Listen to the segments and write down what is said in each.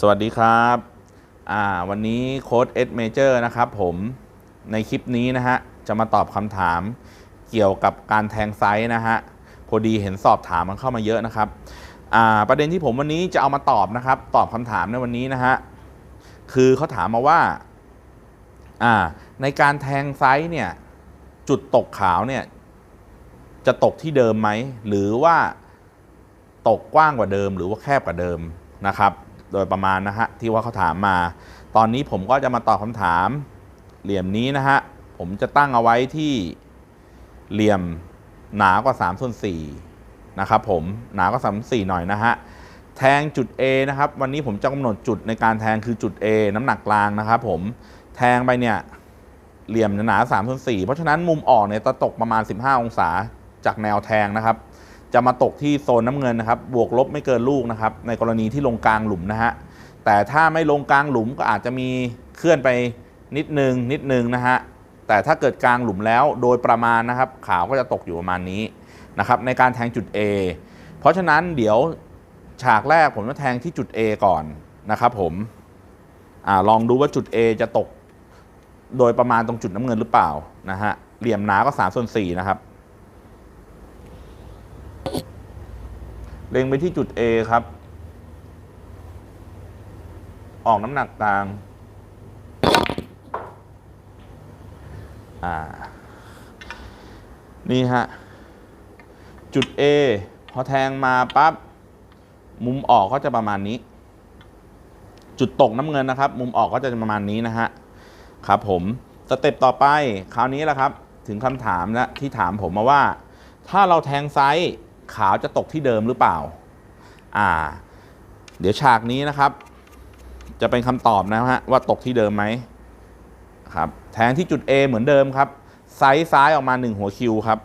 สวัสดีครับวันนี้โค้ดเอสเมเจอร์นะครับผมในคลิปนี้นะฮะ จะมาตอบคำถามเกี่ยวกับการแทงไซส์นะฮะ พอดีเห็นสอบถามมันเข้ามาเยอะนะครับประเด็นที่ผมวันนี้จะเอามาตอบนะครับ ตอบคำถามในวันนี้นะฮะ คือเขาถามมาว่าอ่าในการแทงไซส์เนี่ย จุดตกขาวเนี่ย จะตกที่เดิมไหม หรือว่าตกกว้างกว่าเดิม หรือว่าแคบกว่าเดิมนะครับ โดยประมาณนะฮะที่ว่าเขาถามมา ตอนนี้ผมก็จะมาตอบคำถามเหลี่ยมนี้นะฮะผมจะตั้งเอาไว้ที่เหลี่ยมหนากว่า3ส่วน4นะครับผมหนากว่า3ส่วน4หน่อยนะฮะแทงจุด A นะครับ วันนี้ผมจะกำหนดจุดในการแทงคือจุด A น้ำหนักกลางนะครับผมแทงไปเนี่ยเหลี่ยมหนา3ส่วน4เพราะฉะนั้นมุมออกเนี่ยจะตกประมาณ 15 องศาจากแนวแทงนะครับ จะมาตกที่โซนน้ำเงินนะครับ บวกลบไม่เกินลูกนะครับ ในกรณีที่ลงกลางหลุมนะฮะ แต่ถ้าไม่ลงกลางหลุมก็อาจจะมีเคลื่อนไปนิดนึงนิดนึงนะฮะ แต่ถ้าเกิดกลางหลุมแล้วโดยประมาณนะครับ ขาวก็จะตกอยู่ประมาณนี้นะครับ ในการแทงจุด A เพราะฉะนั้นเดี๋ยวฉากแรกผมจะแทงที่จุด A ก่อนนะครับผมอลองดูว่าจุด A จะตก โดยประมาณตรงจุดน้ำเงินหรือเปล่านะฮะ เหลี่ยมหนาก็3ส่วน4นะครับ เล็งไปที่จุด A ครับ ออกน้ำหนักกลาง อ่า นี่ฮะ จุด A พอแทงมาปั๊บ มุมออกก็จะประมาณนี้ จุดตกน้ำเงินนะครับ มุมออกก็จะประมาณนี้นะฮะ ครับผมสเต็ปต่อไป คราวนี้แหละครับ ถึงคำถามและที่ถามผมมาว่า ถ้าเราแทงไซส์ ขาวจะตกที่เดิมหรือเปล่า อ่า เดี๋ยวฉากนี้นะครับ จะเป็นคำตอบนะฮะว่าตกที่เดิมไหมครับ แทงที่จุด A เหมือนเดิมครับ ไซส์ซ้ายออกมา 1 หัวคิวครับ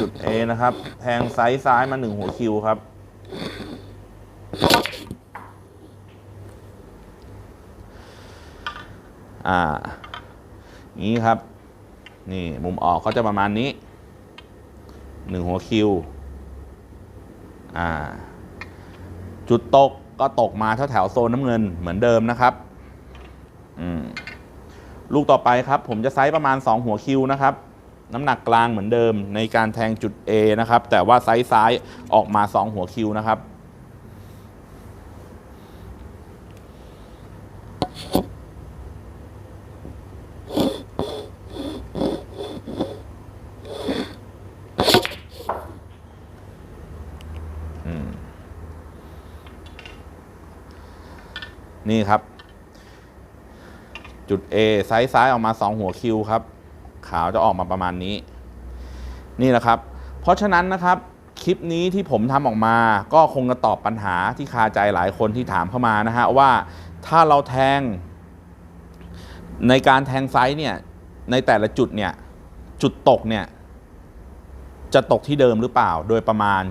จุด A นะครับ แทงไซส์ซ้ายมา 1 หัวคิวครับ อ่านี้ครับ นี่มุมออกก็จะประมาณนี้หนึ่งหัวคิวอ่าจุดตกก็ตกมาแถวแถวโซนน้ำเงินเหมือนเดิมนะครับอืมลูกต่อไปครับ ผมจะไซส์ประมาณ 2 หัวคิวนะครับน้ำหนักกลางเหมือนเดิมในการแทงจุด A นะครับ แต่ว่าไซส์ซ้ายออกมา 2 หัวคิวนะครับ นี่ครับ จุด A ไซส์ซ้ายออกมา 2 หัวคิวครับ ขาวจะออกมาประมาณนี้ นี่แหละครับ เพราะฉะนั้นนะครับคลิปนี้ที่ผมทำออกมา ก็คงจะตอบปัญหาที่คาใจหลายคนที่ถามเข้ามานะฮะว่าถ้าเราแทง ในการแทงไซส์เนี่ยในแต่ละจุดเนี่ยจุดตกเนี่ย จะตกที่เดิมหรือเปล่า โดยประมาณ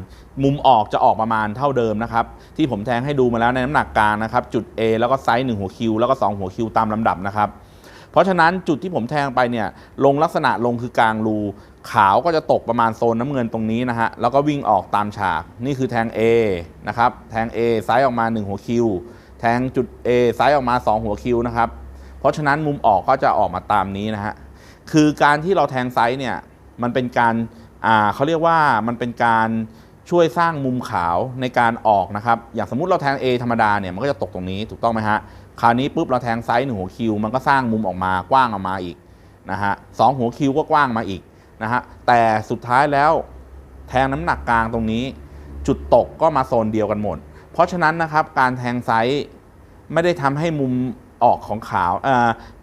มุมออกจะออกประมาณเท่าเดิมนะครับ ที่ผมแทงให้ดูมาแล้วในน้ำหนักกลางนะครับ จุด A แล้วก็ไซส์1หัวคิวแล้วก็ 2 หัวคิวตามลำดับนะครับ เพราะฉะนั้นจุดที่ผมแทงไปเนี่ยลงลักษณะลงคือกลางรูขาวก็จะตกประมาณโซนน้ำเงินตรงนี้นะฮะแล้วก็วิ่งออกตามฉาก นี่คือแทง A นะครับแทง A ไซส์ออกมา 1 หัวคิวแทงจุด A ไซส์ออกมา 2 หัวคิวนะครับเพราะฉะนั้นมุมออกก็จะออกมาตามนี้นะฮะคือการที่เราแทงไซส์เนี่ยมันเป็นการ เขาเรียกว่ามันเป็นการช่วยสร้างมุมขาวในการออกนะครับ อย่างสมมุติเราแทง A ธรรมดาเนี่ยมันก็จะตกตรงนี้ถูกต้องไหมฮะ คราวนี้ปุ๊บเราแทงไซส์หนึ่งหัวคิว มันก็สร้างมุมออกมากว้างออกมาอีกนะฮะสองหัวคิวก็กว้างมาอีกนะฮะ แต่สุดท้ายแล้วแทงน้ำหนักกลางตรงนี้ จุดตกก็มาโซนเดียวกันหมด เพราะฉะนั้นนะครับการแทงไซส์ไม่ได้ทำให้มุมออกของขาว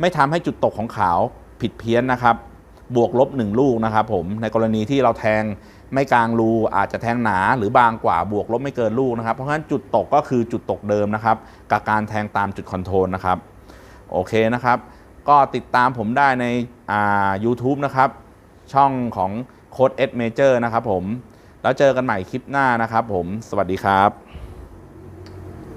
ไม่ทำให้จุดตกของขาวผิดเพี้ยนนะครับ บวกลบหนึ่งลูกนะครับผมในกรณีที่เราแทงไม่กลางรูอาจจะแทงหนาหรือบางกว่าบวกลบไม่เกินลูกนะครับ เพราะฉะนั้นจุดตกก็คือจุดตกเดิมนะครับ กับการแทงตามจุดคอนโทรลนะครับโอเคนะครับ ก็ติดตามผมได้ในอ่า u t u b e นะครับ ช่องของโค้ดเอสเมเจอร์นะครับผม แล้วเจอกันใหม่คลิปหน้านะครับผม สวัสดีครับ